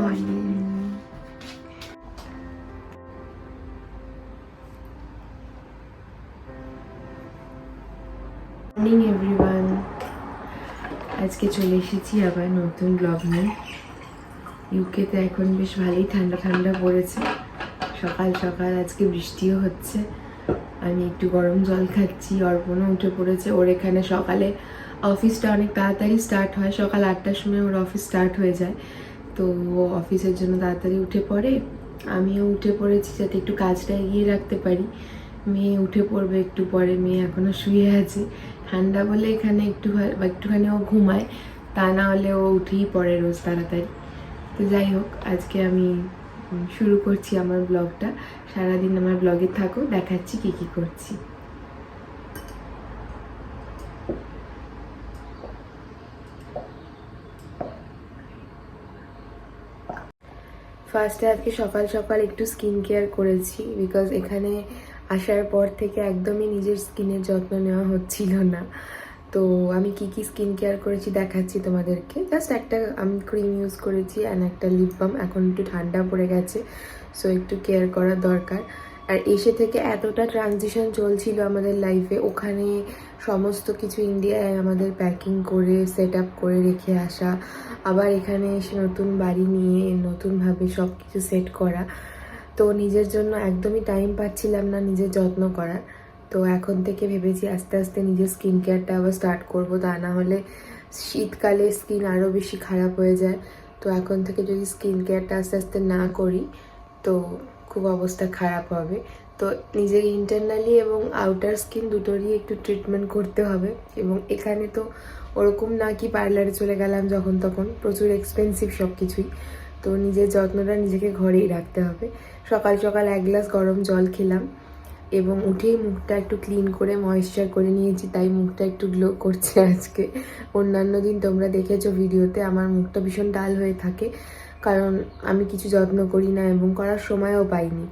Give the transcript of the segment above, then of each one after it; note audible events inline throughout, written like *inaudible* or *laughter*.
Morning morning everyone আজকে চলে এসেছি আবার নতুন ব্লগ নিয়ে। ইউকেতে এখন বেশ ভালোই ঠান্ডা ঠান্ডা পড়েছে। সকাল সকাল আজকে বৃষ্টিও হচ্ছে। আমি একটু গরম জল খাচ্ছি, অর্পণও উঠে পড়েছে। ওর এখানে সকালে অফিসটা অনেক তাড়াতাড়ি স্টার্ট হয়। সকাল আটটার সময় ওর অফিস স্টার্ট হয়ে যায়। তো অফিসের জন্য তাড়াতাড়ি উঠে পড়ে। আমিও উঠে পড়েছি যাতে একটু কাজটা এগিয়ে রাখতে পারি। মেয়ে উঠে পড়বে একটু পরে, মেয়ে এখনও শুয়ে আছে। ঠান্ডা বলে এখানে একটু বা একটুখানি ও ঘুমায়, তা না হলে ও উঠেই পড়ে রোজ তাড়াতাড়ি। তো যাই হোক, আজকে আমি শুরু করছি আমার ব্লগটা। সারাদিন আমার ব্লগে থাকো, দেখাচ্ছি কি কি করছি। ফার্স্টে আজকে সকাল সকাল একটু স্কিন কেয়ার করেছি বিকজ এখানে আসার পর থেকে একদমই নিজের স্কিনের যত্ন নেওয়া হচ্ছিল না। তো আমি কি কি স্কিন কেয়ার করেছি দেখাচ্ছি তোমাদেরকে। জাস্ট একটা আমি ক্রিম ইউজ করেছি অ্যান্ড একটা লিপ বাম এখন একটু ঠান্ডা পড়ে গেছে সো একটু কেয়ার করা দরকার। আর এসে থেকে এতটা ট্রানজিশন চলছিল আমাদের লাইফে ওখানে সমস্ত কিছু ইন্ডিয়ায় আমাদের প্যাকিং করে সেট আপ করে রেখে আসা, আবার এখানে এসে নতুন বাড়ি নিয়ে, নতুনভাবে সব কিছু সেট করা। তো নিজের জন্য একদমই টাইম পাচ্ছিলাম না নিজের যত্ন করার। তো এখন থেকে ভেবেছি আস্তে আস্তে নিজের স্কিন কেয়ারটা আবার স্টার্ট করব, তা না হলে শীতকালে স্কিন আরও বেশি খারাপ হয়ে যায়। তো এখন থেকে যদি স্কিন কেয়ারটা আস্তে আস্তে না করি, তো খুব অবস্থা খারাপ হবে। তো নিজের ইন্টারনালি এবং আউটার স্কিন দুটোরই একটু ট্রিটমেন্ট করতে হবে। এবং এখানে তো ওরকম না কি পার্লারে চলে গেলাম যখন তখন, প্রচুর এক্সপেন্সিভ সব কিছুই তো নিজের যত্নটা নিজেকে ঘরেই রাখতে হবে। সকাল সকাল এক গ্লাস গরম জল খেলাম এবং উঠেই মুখটা একটু ক্লিন করে ময়েশ্চার করে নিয়েছি, তাই মুখটা একটু গ্লো করছে আজকে। অন্যান্য দিন তোমরা দেখেছ ভিডিওতে, আমার মুখটা ভীষণ ডাল হয়ে থাকে। কারণ আমি কিছু যত্ন করি না এবং করার সময়ও পাইনি।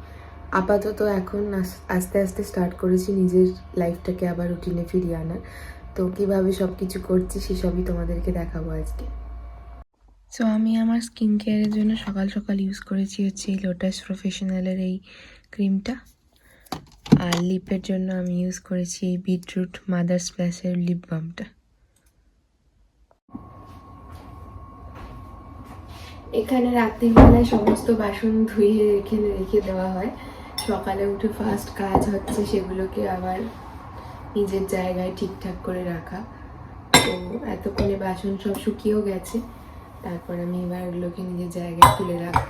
আপাতত এখন আস- আস্তে আস্তে স্টার্ট করেছি নিজের লাইফটাকে আবার রুটিনে ফিরিয়ে আনার। তো কীভাবে সব কিছু করছি সেসবই তোমাদেরকে দেখাবো আজকে। সো আমি আমার স্কিন কেয়ারের জন্য সকাল সকাল ইউজ করেছি হচ্ছে এই লোটাস প্রফেশনালের এই ক্রিমটা আর লিপের জন্য আমি ইউজ করেছি এই বিটরুট মাদার স্প্ল্যাশের লিপ বামটা এখানে রাত্রিবেলায় সমস্ত বাসন ধুয়ে রেখে রেখে দেওয়া হয়। সকালে উঠে ফার্স্ট কাজ হচ্ছে সেগুলোকে আবার নিজের জায়গায় ঠিকঠাক করে রাখা। তো এতক্ষণে বাসন সব শুকিয়েও গেছে। তারপর আমি এবার ওগুলোকে নিজের জায়গায় তুলে রাখব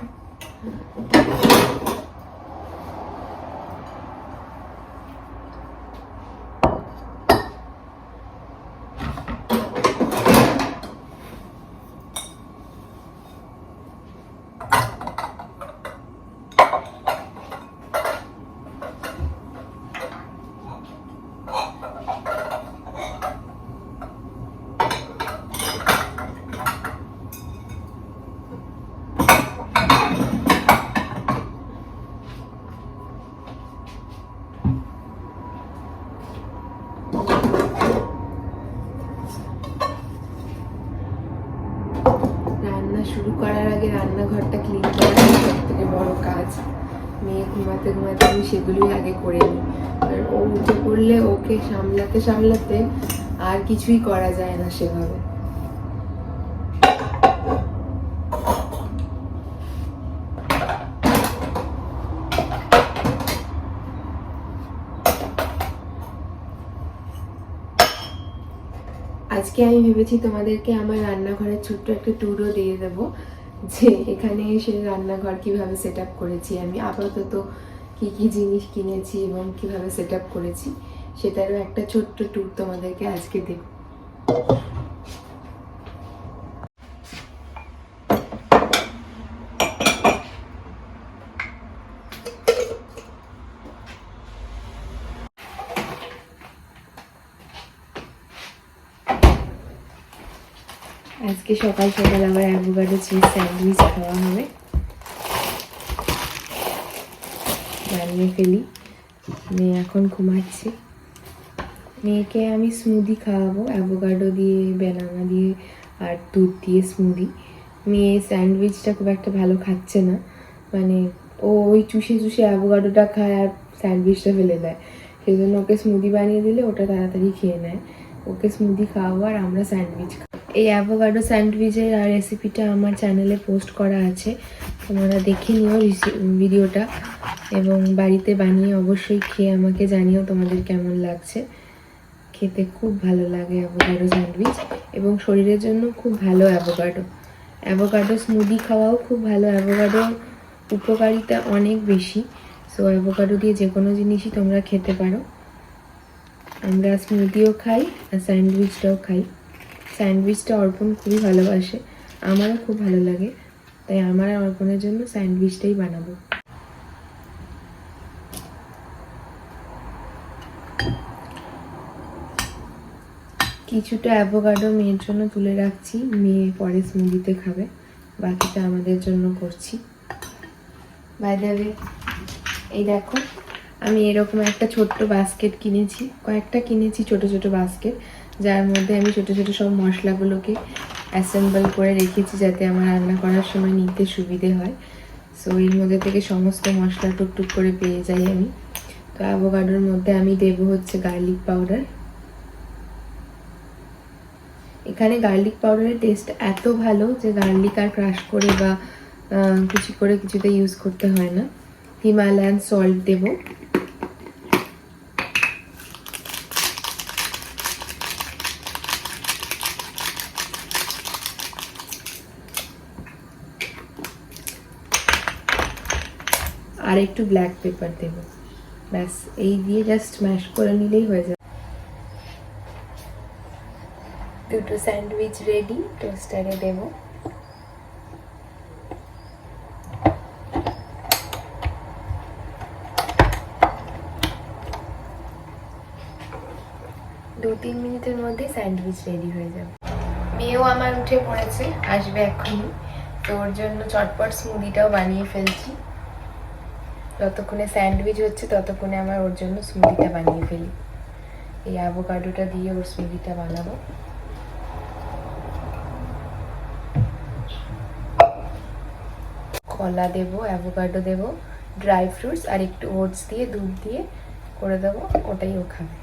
রান্না শুরু করার আগে রান্নাঘরটা ক্লিন করা সব থেকে বড় কাজ মেয়ে ঘুমাতে সেগুলোই আগে করে নিই আর ও উঠে পড়লে ওকে সামলাতে সামলাতে আর কিছুই করা যায় না সেভাবে। আজকে আমি ভেবেছি তোমাদেরকে আমার রান্নাঘরের ছোট্ট একটা ট্যুরও দিয়ে দেব, যে এখানে এসে রান্নাঘর কীভাবে সেট করেছি। আমি আপাতত কি কি জিনিস কিনেছি এবং কীভাবে সেট আপ করেছি, সেটারও একটা ছোট্ট ট্যুর তোমাদেরকে আজকে দেব। আজকে সকাল সকাল আবার অ্যাভোকাডো চিজ স্যান্ডউইচ খাওয়া হবে। বানিয়ে ফেলি। মেয়ে এখন ঘুমাচ্ছে। মেয়েকে আমি স্মুদি খাওয়াবো অ্যাভোকাডো দিয়ে বেনানা দিয়ে আর দুধ দিয়ে স্মুদি মেয়ে স্যান্ডউইচটা খুব একটা ভালো খাচ্ছে না। মানে ও ওই চুষে চুষে অ্যাভোকাডোটা খায় আর স্যান্ডউইচটা ফেলে দেয়। সেই জন্য ওকে স্মুদি বানিয়ে দিলে ওটা তাড়াতাড়ি খেয়ে নেয়। ওকে স্মুদি খাওয়াবো আর আমরা স্যান্ডউইচ খাব। এই অ্যাভোকাডো স্যান্ডউইচের রেসিপিটা আমার চ্যানেলে পোস্ট করা আছে। তোমরা দেখে নিও ভিডিওটা এবং বাড়িতে বানিয়ে অবশ্যই খেয়ে আমাকে জানিও তোমাদের কেমন লাগছে। খেতে খুব ভালো লাগে অ্যাভোকাডো স্যান্ডউইচ এবং শরীরের জন্য খুব ভালো অ্যাভোকাডো অ্যাভোকাডো স্মুদি খাওয়াও খুব ভালো। অ্যাভোকাডো উপকারিতা অনেক বেশি। সো অ্যাভোকাডো দিয়ে যে কোনো জিনিসই তোমরা খেতে পারো। আমরা স্মুদিও খাই আর স্যান্ডউইচটাও খাই। স্যান্ডউইচটা অর্পণ খুবই ভালোবাসে। আমারও খুব ভালো লাগে। তাই আমার অর্পণের জন্য স্যান্ডউইচটাই বানাবো। কিছুটা অ্যাভোকাডো মেয়ের জন্য তুলে রাখছি। মেয়ে পরে স্মুদিতে খাবে। বাকিটা আমাদের জন্য করছি। বাই দেবে এই দেখো, আমি এরকম একটা ছোট্ট বাস্কেট কিনেছি। কয়েকটা কিনেছি ছোট ছোট বাস্কেট যার মধ্যে আমি ছোট ছোট সব মশলাগুলোকে অ্যাসেম্বল করে রেখেছি যাতে আমার রান্না করার সময় নিতে সুবিধে হয়। সো এর মধ্যে থেকে সমস্ত মশলা টুকটুক করে পেয়ে যাই আমি। তো অ্যাভোকাডোর মধ্যে আমি দেবো হচ্ছে গার্লিক পাউডার এখানে গার্লিক পাউডারের টেস্ট এত ভালো যে গার্লিক আর ক্রাশ করে বা কুচি করে কিছুতে ইউজ করতে হয় না। হিমালয়ান সল্ট দেব। একটু ব্ল্যাক পেপার দেব। ব্যাস, এই দিয়ে জাস্ট স্ম্যাশ করে নিলেই হয়ে যাবে। দুটো স্যান্ডউইচ রেডি টোস্টারে দেব। দু তিন মিনিটের মধ্যে স্যান্ডউইচ রেডি হয়ে যাবে। মেয়েও আমার উঠে পড়েছে, আসবে এখনই তো ওর জন্য চটপট স্মুদিটাও বানিয়ে ফেলছি। যতক্ষণে স্যান্ডউইচ হচ্ছে, ততক্ষণে আমার ওর জন্য স্মুদিটা বানিয়ে ফেলি। এই অ্যাভোকাডোটা দিয়ে ওর স্মুদিটা বানাবো। কলা দেবো, অ্যাভোকাডো দেবো, ড্রাই ফ্রুটস আর একটু ওটস দিয়ে, দুধ দিয়ে করে দেবো, ওটাই ও খাবে।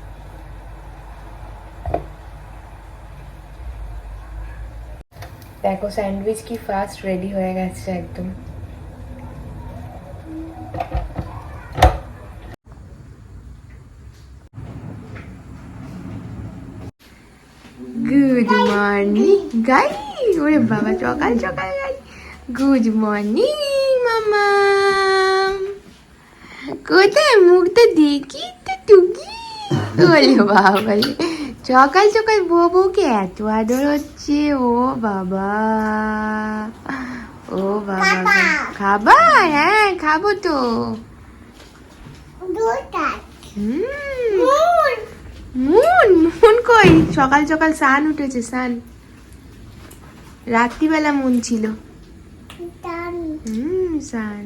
দেখো, স্যান্ডউইচ কি ফাস্ট রেডি হয়ে গেছে একদম গুড মর্নিং গাই ওরে বাবা সকাল সকাল গাই গুড মর্নিং মামা। কোথায় মুখটা দেখি তো টুকি? ওরে বাবা রে। সকাল সকাল বউ বউকে এত আদর হচ্ছে ও বাবা। ও বাবা খাবার? হ্যাঁ খাব তো। হুম। মুন মুন কই? সকাল সকাল সান উঠেছে সান রাত্রিবেলা মুন ছিল। হুম সান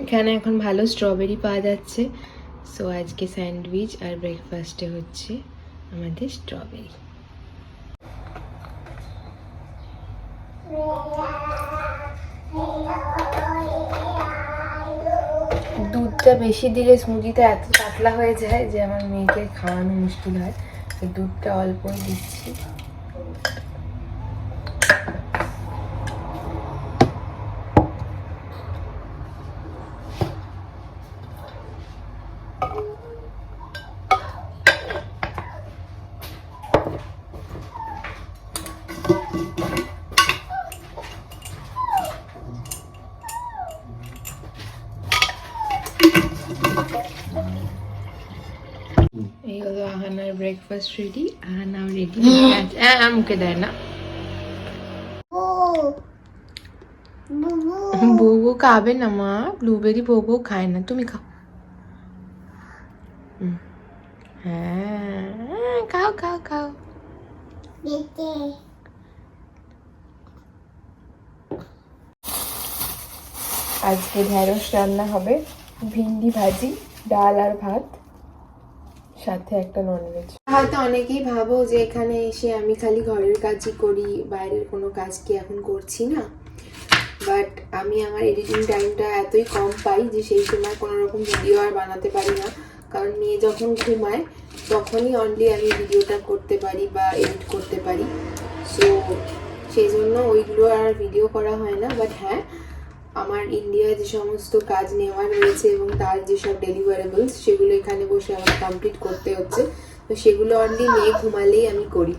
এখানে এখন ভালো স্ট্রবেরি পাওয়া যাচ্ছে। সো আজকে স্যান্ডউইচ আর ব্রেকফাস্টে হচ্ছে আমাদের স্ট্রবেরি দুধটা বেশি দিলে স্মুদিটা এত পাতলা হয়ে যায় যে আমার মেয়েকে খাওয়ানো মুশকিল হয়। দুধটা অল্পই দিচ্ছি। আহানার ব্রেকফাস্ট রেডি আহানাও রেডি হ্যাঁ মুখে দেয় না খাবে না মা ব্লুবেরি খায় না তুমি খাও হ্যাঁ খাও খাও খাও আজকে ঢেঁড়স রান্না হবে, ভিন্ডি ভাজি ডাল আর ভাত, সাথে একটা ননভেজ হয়তো অনেকেই ভাবো যে এখানে এসে আমি খালি ঘরের কাজই করি, বাইরের কোনো কাজ কি এখন করছি না। বাট আমি আমার এডিটিং টাইমটা এতই কম পাই যে সেই সময় কোনো রকম ভিডিও আর বানাতে পারি না। কারণ মেয়ে যখন ঘুমায়, তখনই অনলি আমি ভিডিওটা করতে পারি বা এডিট করতে পারি। সো সেই জন্য ওইগুলো আর ভিডিও করা হয় না। বাট হ্যাঁ আমার ইন্ডিয়ায় যে সমস্ত কাজ নেওয়া রয়েছে এবং তার যেসব ডেলিভারেবলস সেগুলো এখানে বসে আমার কমপ্লিট করতে হচ্ছে। তো সেগুলো অনলি মেয়ে ঘুমালেই আমি করি।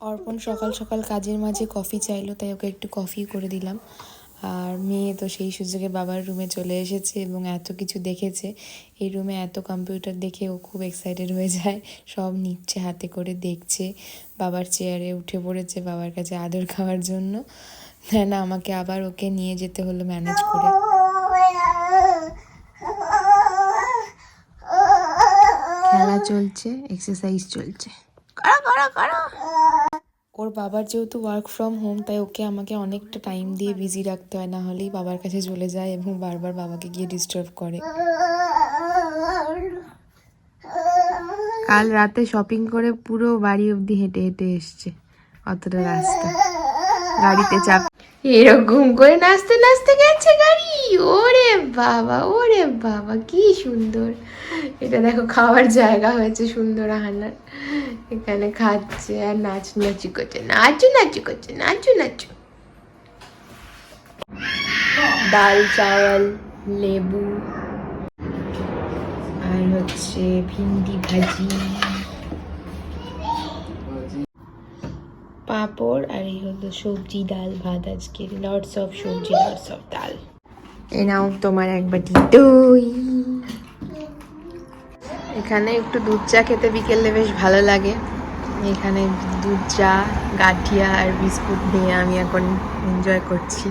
অর্পণ সকাল সকাল কাজের মাঝে কফি চাইলো, তাই ওকে একটু কফি করে দিলাম। আর মেয়ে তো সেই সুযোগে বাবার রুমে চলে এসেছে এবং এত কিছু দেখেছে। এই রুমে এত কম্পিউটার দেখে ও খুব এক্সাইটেড হয়ে যায়। সব নিচ্ছে, হাতে করে দেখছে। বাবার চেয়ারে উঠে পড়েছে বাবার কাছে আদর খাওয়ার জন্য। না আমাকে আবার ওকে নিয়ে যেতে হলো ম্যানেজ করে। খেলা চলছে এক্সারসাইজ চলছে। ওর বাবার যেহেতু ওয়ার্ক ফ্রম হোম তাই ওকে আমাকে অনেকটা টাইম দিয়ে বিজি রাখতে হয় না হলেই বাবার কাছে চলে যায় এবং বারবার বাবাকে গিয়ে ডিস্টার্ব করে। কাল রাতে শপিং করে পুরো বাড়ি অবধি হেঁটে হেঁটে এসছে, অতটা রাস্তা। গাড়িতে চাপ এরকম করে নাচতে নাচতে গেছে গাড়ি। ওরে বাবা ওরে বাবা, কি সুন্দর। এটা দেখো, খাওয়ার জায়গা হয়েছে সুন্দর আহানার এখানে খাচ্ছে আর নাচ, নাচি করছে, নাচু নাচু করছে, নাচু নাচু। ডাল, চাওয়াল, লেবু। আর হচ্ছে ভিন্ডি ভাজি। পাঁপড় আর এই হলো সবজি ডাল, ভাত আজকে। Lots of sabzi lots of dal. এ নাও তোমার এক বাটি দই। এখানে একটু দুধ চা খেতে বিকেলে বেশ ভালো লাগে। এখানে দুধ চা, গাঠিয়া আর বিস্কুট নিয়ে আমি এখন এনজয় করছি।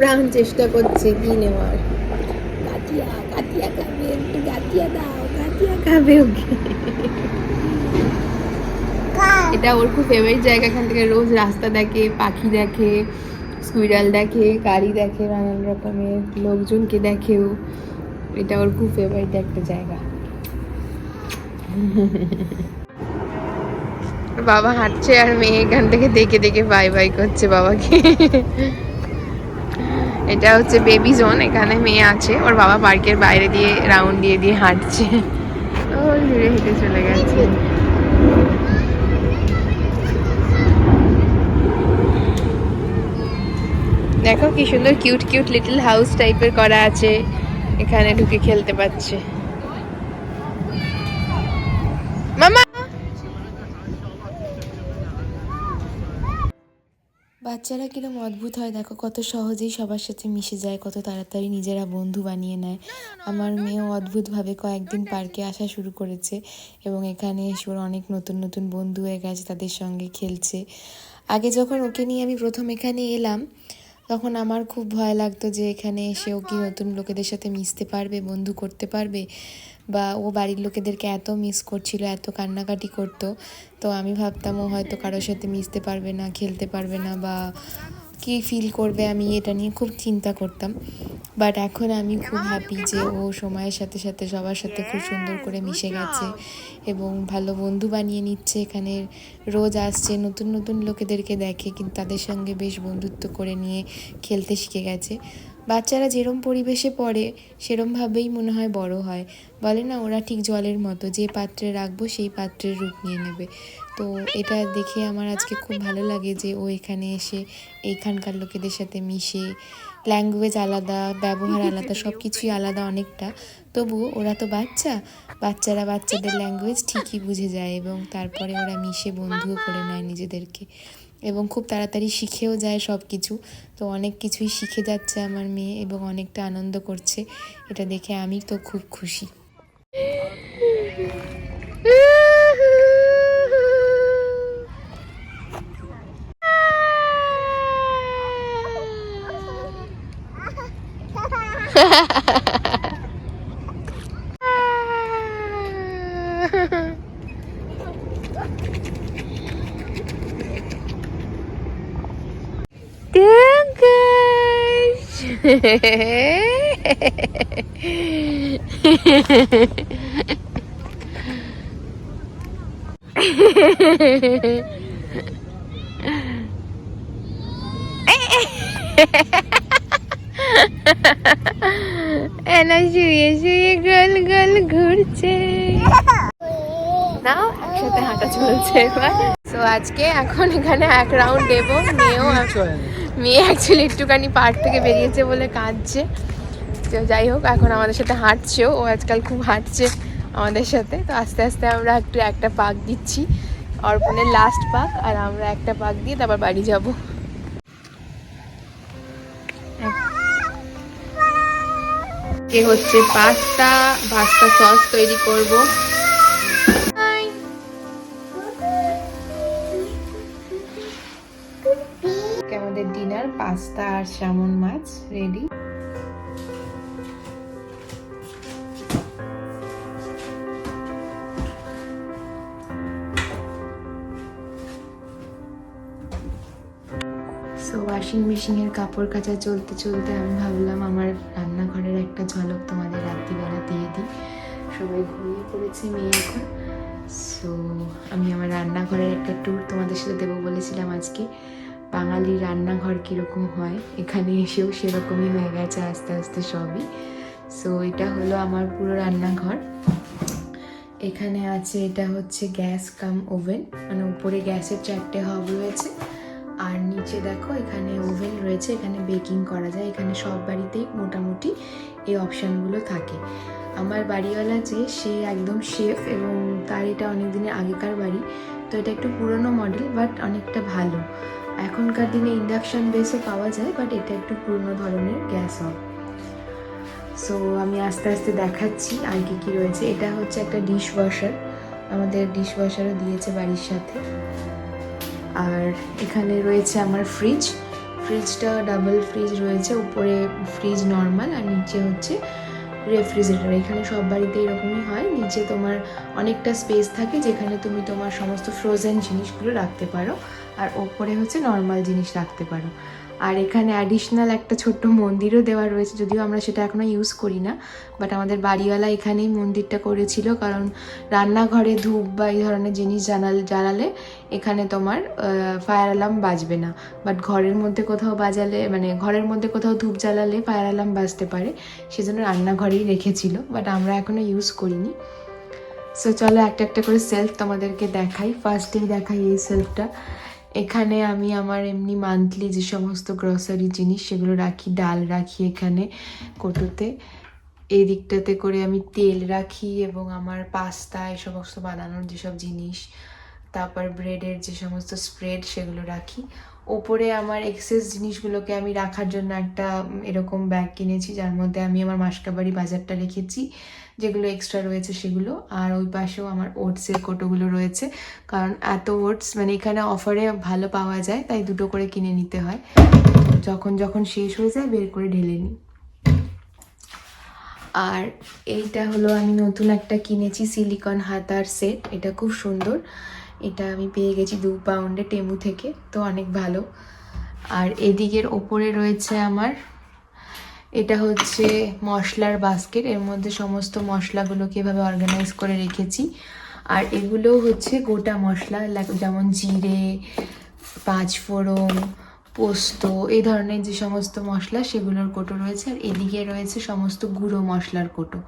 প্রাণ চেষ্টা করছে কি নেওয়ার? গাটিয়া গাটিয়া খাবে একটু গাটিয়া দাও গাটিয়া খাবে ওকে। এটা ওর খুব ফেভারিট জায়গা, এখান থেকে রোজ রাস্তা দেখে, পাখি দেখে স্কুইরাল দেখে, গাড়ি দেখে, নানান রকমের লোকজনকে দেখেও। এটা ওর খুব ফেভারিট একটা জায়গা। বাবা হাঁটছে আর মেয়ে এখান থেকে দেখে দেখে বাই বাই করছে বাবাকে। এটা হচ্ছে বেবি জোন এখানে মেয়ে আছে। ওর বাবা পার্কের বাইরে দিয়ে রাউন্ড দিয়ে দিয়ে হাঁটছে। ও দূরে হেঁটে চলে গেছে। দেখো কি সুন্দর কিউট কিউট লিটল হাউস টাইপের করা আছে। এখানে ঢুকে খেলতে পারছে। বাচ্চারা কিরম অদ্ভুত হয়, দেখো কত সহজেই সবার সাথে মিশে যায়, কত তাড়াতাড়ি নিজেরা বন্ধু বানিয়ে নেয়। আমার মেয়েও অদ্ভুতভাবে কয়েকদিন পার্কে আসা শুরু করেছে এবং এখানে এসে ওর অনেক নতুন নতুন বন্ধু হয়ে গেছে, তাদের সঙ্গে খেলছে। আগে যখন ওকে নিয়ে আমি প্রথম এখানে এলাম তখন আমার খুব ভয় লাগতো যে এখানে এসে ও কি নতুন লোকেদের সাথে মিশতে পারবে, বন্ধু করতে পারবে? বা ও বাড়ির লোকেদেরকে এত মিস করছিল, এত কান্নাকাটি করতো। তো আমি ভাবতাম ও হয়তো কারোর সাথে মিশতে পারবে না, খেলতে পারবে না বা কী ফিল করবে আমি এটা নিয়ে খুব চিন্তা করতাম। বাট এখন আমি খুব হ্যাপি যে ও সময়ের সাথে সাথে সবার সাথে খুব সুন্দর করে মিশে গেছে এবং ভালো বন্ধু বানিয়ে নিচ্ছে। এখানে রোজ আসছে নতুন নতুন লোকেদেরকে দেখে কিন্তু তাদের সঙ্গে বেশ বন্ধুত্ব করে নিয়ে খেলতে শিখে গেছে। বাচ্চারা যেরম পরিবেশে পড়ে সেরমভাবেই মনে হয় বড় হয়। বলে না ওরা ঠিক জলের মতো যে পাত্রে রাখব সেই পাত্রের রূপ নিয়ে নেবে। তো এটা দেখে আমার আজকে খুব ভালো লাগে যে ও এখানে এসে এইখানকার লোকেদের সাথে মিশে ল্যাঙ্গুয়েজ আলাদা ব্যবহার আলাদা *laughs* সব কিছুই আলাদা অনেকটা। তবুও ওরা তো বাচ্চা বাচ্চারা বাচ্চাদের ল্যাঙ্গুয়েজ ঠিকই বুঝে যায় এবং তারপরে ওরা মিশে বন্ধুও করে নেয় নিজেদেরকে এবং খুব তাড়াতাড়ি শিখেও যায় সব কিছু তো অনেক কিছুই শিখে যাচ্ছে আমার মেয়ে এবং অনেকটা আনন্দ করছে। এটা দেখে আমি তো খুব খুশি। এনা শুয়ে শুয়ে গোল গোল ঘুরছে নাও একসাথে হাঁটা চলছে এবার তো আজকে এখন এখানে এক রাউন্ড দেবো মেয়েও মেয়ে অ্যাকচুয়ালি একটুখানি পার্ক থেকে বেরিয়েছে বলে কাঁদছে। তো যাই হোক, এখন আমাদের সাথে হাঁটছেও ও। আজকাল খুব হাঁটছে আমাদের সাথে। তো আস্তে আস্তে আমরা একটু একটা পাক দিচ্ছি। অর্পণের লাস্ট পাক আর আমরা একটা পাক দিয়ে তারপর বাড়ি যাব। এ হচ্ছে পাস্তা পাস্তা সস তৈরি করব। আমাদের পাস্তা আর সামন মাছ রেডি ওয়াশিং মেশিনের কাপড় কাচা চলতে চলতে আমি ভাবলাম আমার রান্নাঘরের একটা ঝলক তোমাদের রাত্রিবেলা দিয়ে দিই। সবাই ঘুমিয়ে পড়েছে মেয়ে এখন। সো আমি আমার রান্নাঘরের একটা ট্যুর তোমাদের সাথে দেবো বলেছিলাম আজকে। বাঙালির রান্নাঘর কীরকম হয়? এখানে এসেও সেরকমই হয়ে গেছে আস্তে আস্তে সবই। সো এটা হলো আমার পুরো রান্নাঘর। এখানে আছে, এটা হচ্ছে গ্যাস কাম ওভেন। মানে উপরে গ্যাসের চারটে হব রয়েছে। আর নিচে দেখো, এখানে ওভেন রয়েছে, এখানে বেকিং করা যায়। এখানে সব বাড়িতেই মোটামুটি এই অপশানগুলো থাকে। আমার বাড়িওয়ালা যে, সে একদম শেফ এবং তার এটা অনেক দিনের আগেকার বাড়ি। তো এটা একটু পুরনো মডেল, বাট অনেকটা ভালো। এখনকার দিনে ইন্ডাকশান বেসও পাওয়া যায় বাট এটা একটু পুরনো ধরনের গ্যাস হব সো আমি আস্তে আস্তে দেখাচ্ছি আর কি কী রয়েছে। এটা হচ্ছে একটা ডিশ ওয়াশার আমাদের ডিশ ওয়াশারও দিয়েছে বাড়ির সাথে। আর এখানে রয়েছে আমার ফ্রিজ ফ্রিজটা ডাবল ফ্রিজ রয়েছে। উপরে ফ্রিজ নর্মাল আর নিচে হচ্ছে রেফ্রিজারেটর এখানে সব বাড়িতে এরকমই হয়। নিচে তোমার অনেকটা স্পেস থাকে যেখানে তুমি তোমার সমস্ত ফ্রোজেন জিনিসগুলো রাখতে পারো। আর ওপরে হচ্ছে নর্মাল জিনিস রাখতে পারো। আর এখানে অ্যাডিশনাল একটা ছোট্ট মন্দিরও দেওয়া রয়েছে, যদিও আমরা সেটা এখনও ইউজ করি না বাট আমাদের বাড়িওয়ালা এখানেই মন্দিরটা করেছিল, কারণ রান্নাঘরে ধূপ বা এই ধরনের জিনিস জানাল, জ্বালালে এখানে তোমার ফায়ার অ্যালার্ম বাজবে না। বাট ঘরের মধ্যে কোথাও বাজালে মানে ঘরের মধ্যে কোথাও ধূপ জ্বালালে ফায়ার অ্যালার্ম বাজতে পারে, সেজন্য রান্নাঘরেই রেখেছিল বাট আমরা এখনও ইউজ করিনি। সো চলো একটা একটা করে সেলফ তোমাদেরকে দেখাই। ফার্স্টেই দেখাই এই সেলফটা এখানে আমি আমার এমনি মান্থলি যে সমস্ত গ্রসারি জিনিস সেগুলো রাখি, ডাল রাখি এখানে কটুতে এই দিকটাতে করে আমি তেল রাখি এবং আমার পাস্তা এই সমস্ত বানানোর যেসব জিনিস, তারপর ব্রেডের যে সমস্ত স্প্রেড সেগুলো রাখি। ওপরে আমার এক্সেস জিনিসগুলোকে আমি রাখার জন্য একটা এরকম ব্যাগ কিনেছি, যার মধ্যে আমি আমার মাসকাবাড়ি বাজারটা রেখেছি। যেগুলো এক্সট্রা রয়েছে সেগুলো। আর ওই পাশেও আমার ওটসের কোটোগুলো রয়েছে। কারণ এত ওটস মানে এখানে অফারে ভালো পাওয়া যায়, তাই দুটো করে কিনে নিতে হয়। যখন যখন শেষ হয়ে যায়, বের করে ঢেলে নিই। আর এইটা হলো আমি নতুন একটা কিনেছি সিলিকন হাতার সেট এটা খুব সুন্দর। এটা আমি পেয়ে গেছি দু পাউন্ডে টেমু থেকে, তো অনেক ভালো। আর এদিকের ওপরে রয়েছে আমার এটা হচ্ছে মশলার বাস্কেট এর মধ্যে সমস্ত মশলাগুলোকে এভাবে অর্গানাইজ করে রেখেছি। আর এগুলো হচ্ছে গোটা মশলা যেমন জিরে, পাঁচফোড়ন, পোস্ত, এই ধরনের যে সমস্ত মশলা সেগুলোর কোটো রয়েছে। আর এদিকে রয়েছে সমস্ত গুঁড়ো মশলার কোটো।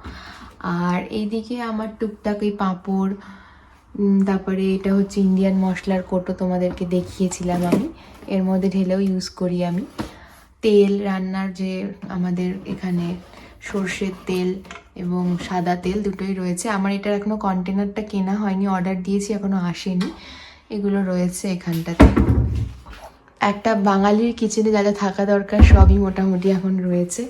আর এইদিকে আমার টুকটাক এই পাঁপড় তারপরে এটা হচ্ছে ইন্ডিয়ান মশলার কোটো তোমাদেরকে দেখিয়েছিলাম আমি। এর মধ্যে ঢেলেও ইউজ করি আমি। তেল রান্নার যে আমাদের এখানে সর্ষের তেল এবং সাদা তেল দুটোই রয়েছে। আমার এটার এখনও কন্টেনারটা কেনা হয়নি অর্ডার দিয়েছি এখনও আসেনি। এগুলো রয়েছে এখানটাতে। একটা বাঙালির কিচেনে যা যা থাকা দরকার, সবই মোটামুটি এখন রয়েছে।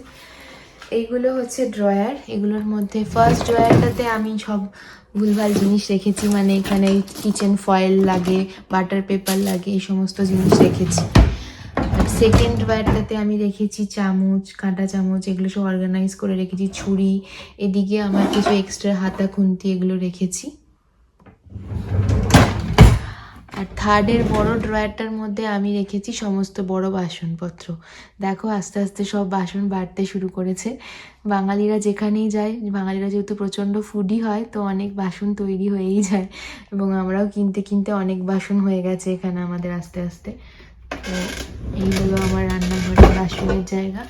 এইগুলো হচ্ছে ড্রয়ার। এগুলোর মধ্যে ফার্স্ট ড্রয়ারটাতে আমি সব ভুলভাল জিনিস রেখেছি মানে এখানে কিচেন ফয়েল লাগে বাটার পেপার লাগে, এই সমস্ত জিনিস রেখেছি। সেকেন্ড ড্রয়ারটাতে আমি রেখেছি চামচ, কাঁটা চামচ, এগুলো সব অর্গানাইজ করে রেখেছি, ছুরি, এদিকে আমার কিছু এক্সট্রা হাতা খুন্তি এগুলো রেখেছি। আর থার্ডের বড় ড্রয়ারটার মধ্যে আমি রেখেছি সমস্ত বড় বাসনপত্র। দেখো আস্তে আস্তে সব বাসন বাড়তে শুরু করেছে। বাঙালিরা যেখানেই যায়, বাঙালিরা যেহেতু প্রচণ্ড ফুডি হয়, তো অনেক বাসন তৈরি হয়েই যায়। এবং আমরাও কিনতে কিনতে অনেক বাসন হয়ে গেছে এখানে আমাদের আস্তে আস্তে। তো এই হলো আমার রান্নাঘরের বাসনের জায়গা।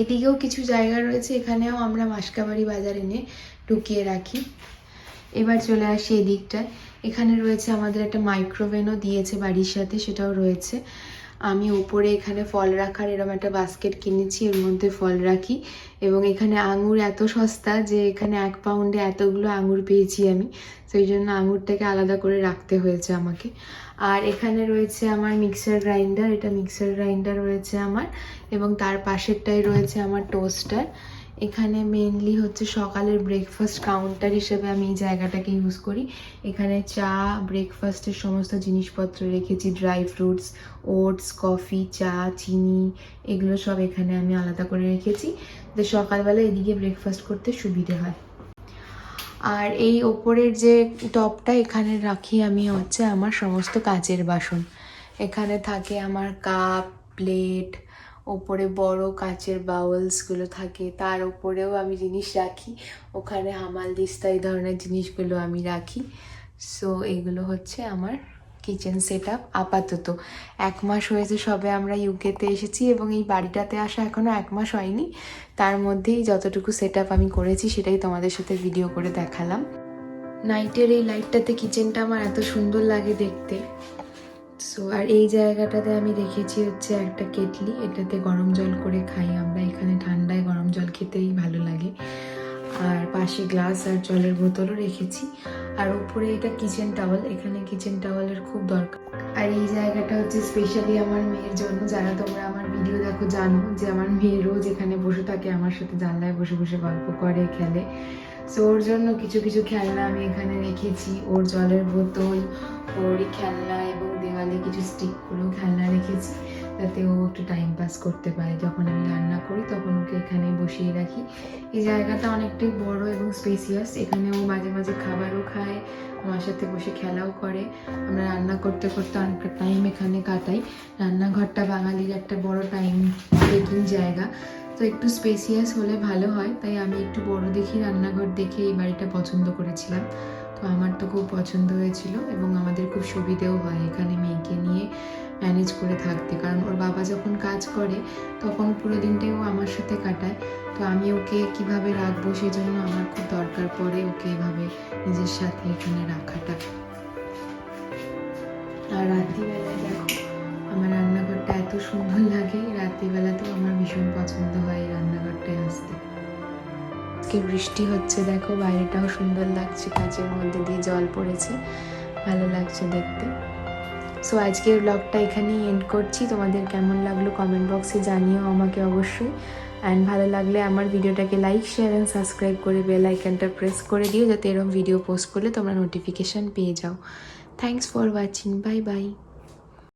এদিকেও কিছু জায়গা রয়েছে, এখানেও আমরা মাসকাবাড়ি বাজার এনে ঢুকিয়ে রাখি। এবার চলে আসি এদিকটায়। এখানে রয়েছে আমাদের একটা মাইক্রোওভেনও দিয়েছে বাড়ির সাথে, সেটাও রয়েছে। আমি উপরে এখানে ফল রাখার এরম একটা বাস্কেট কিনেছি, এর মধ্যে ফল রাখি। এবং এখানে আঙুর এত সস্তা যে এখানে এক পাউন্ডে এতগুলো আঙুর পেয়েছি আমি। সেই জন্য আঙুরটাকে আলাদা করে রাখতে হয়েছে আমাকে। আর এখানে রয়েছে আমার মিক্সার গ্রাইন্ডার এটা মিক্সার গ্রাইন্ডার রয়েছে আমার। এবং তার পাশেরটাই রয়েছে আমার টোস্টার এখানে মেনলি হচ্ছে সকালের ব্রেকফাস্ট কাউন্টার হিসেবে আমি এই জায়গাটাকে ইউজ করি। এখানে চা ব্রেকফাস্টের সমস্ত জিনিসপত্র রেখেছি ড্রাই ফ্রুটস ওটস কফি চা, চিনি, এগুলো সব এখানে আমি আলাদা করে রেখেছি। তো সকালবেলা এদিকে ব্রেকফাস্ট করতে সুবিধে হয়। আর এই ওপরের যে টপটা এখানে রাখি আমি হচ্ছে আমার সমস্ত কাচের বাসন। এখানে থাকে আমার কাপ প্লেট ওপরে বড় কাচের বাউলসগুলো থাকে, তার ওপরেও আমি জিনিস রাখি। ওখানে হামাল দিস্তা এই ধরনের জিনিসগুলো আমি রাখি। সো এগুলো হচ্ছে আমার কিচেন সেট আপ আপাতত। এক মাস হয়েছে সবে আমরা ইউকেতে এসেছি এবং এই বাড়িটাতে আসা এখনও এক মাস হয়নি। তার মধ্যেই যতটুকু সেট আমি করেছি সেটাই তোমাদের সাথে ভিডিও করে দেখালাম। নাইটের এই লাইটটাতে কিচেনটা আমার এত সুন্দর লাগে দেখতে। সো আর এই জায়গাটাতে আমি রেখেছি হচ্ছে একটা কেটলি। এটাতে গরম জল করে খাই আমরা। এখানে ঠান্ডায় গরম জল খেতেই ভালো লাগে। আর পাশে গ্লাস আর জলের বোতলও রেখেছি। আর উপরে এটা কিচেন টাওয়াল এখানে কিচেন টাওয়ালের খুব দরকার। আর এই জায়গাটা হচ্ছে স্পেশালি আমার মেয়ের জন্য। যারা তোমরা আমার ভিডিও দেখো, জানো যে আমার মেয়ে রোজ এখানে বসে থাকে, আমার সাথে জানলায় বসে বসে গল্প করে, খেলে। সো ওর জন্য কিছু কিছু খেলনা আমি এখানে রেখেছি। ওর জলের বোতল ওর খেলনা এবং দেওয়ালে কিছু স্টিক করেও খেলনা রেখেছি, যাতে ও একটু টাইম পাস করতে পারে। যখন আমি রান্না করি, তখন ওকে এখানে বসিয়ে রাখি। এই জায়গাটা অনেকটাই বড় এবং স্পেসিয়াস এখানে ও মাঝে মাঝে খাবারও খায়, আমার সাথে বসে খেলাও করে। আমরা রান্না করতে করতে অনেকটা টাইম এখানে কাটাই। রান্নাঘরটা বাঙালির একটা বড় টাইম টেকিং জায়গা। তো একটু স্পেসিয়াস হলে ভালো হয়। তাই আমি একটু বড় দেখি রান্নাঘর দেখে এই বাড়িটা পছন্দ করেছিলাম। আমার তো খুব পছন্দ হয়েছিল এবং আমাদের খুব সুবিধেও হয় এখানে মেয়েকে নিয়ে ম্যানেজ করে থাকতে। কারণ ওর বাবা যখন কাজ করে, তখন পুরো দিনটাই ও আমার সাথে কাটায়। তো আমি ওকে কীভাবে রাখব সেজন্য আমার খুব দরকার পড়ে ওকে এভাবে নিজের সাথে এখানে রাখাটা। আর রাত্রিবেলায় দেখো, আমার রান্নাঘরটা এত সুন্দর লাগে। রাত্রিবেলাতেও আমার ভীষণ পছন্দ হয় এই রান্নাঘরটায় আসতে। আজকে বৃষ্টি হচ্ছে, দেখো বাইরেটাও সুন্দর লাগছে, কাঁচের মধ্যে দিয়ে জল পড়েছে, ভালো লাগছে দেখতে। সো আজকের ব্লগটা এখানেই এন্ড করছি। তোমাদের কেমন লাগল কমেন্ট বক্সে জানিও আমাকে অবশ্যই। অ্যান্ড ভালো লাগলে আমার ভিডিওটাকে লাইক শেয়ার অ্যান্ড সাবস্ক্রাইব করে বেল আইকনটা প্রেস করে দিও, যাতে এরকম ভিডিও পোস্ট করলে তোমরা নোটিফিকেশান পেয়ে যাও। Thanks for watching bye bye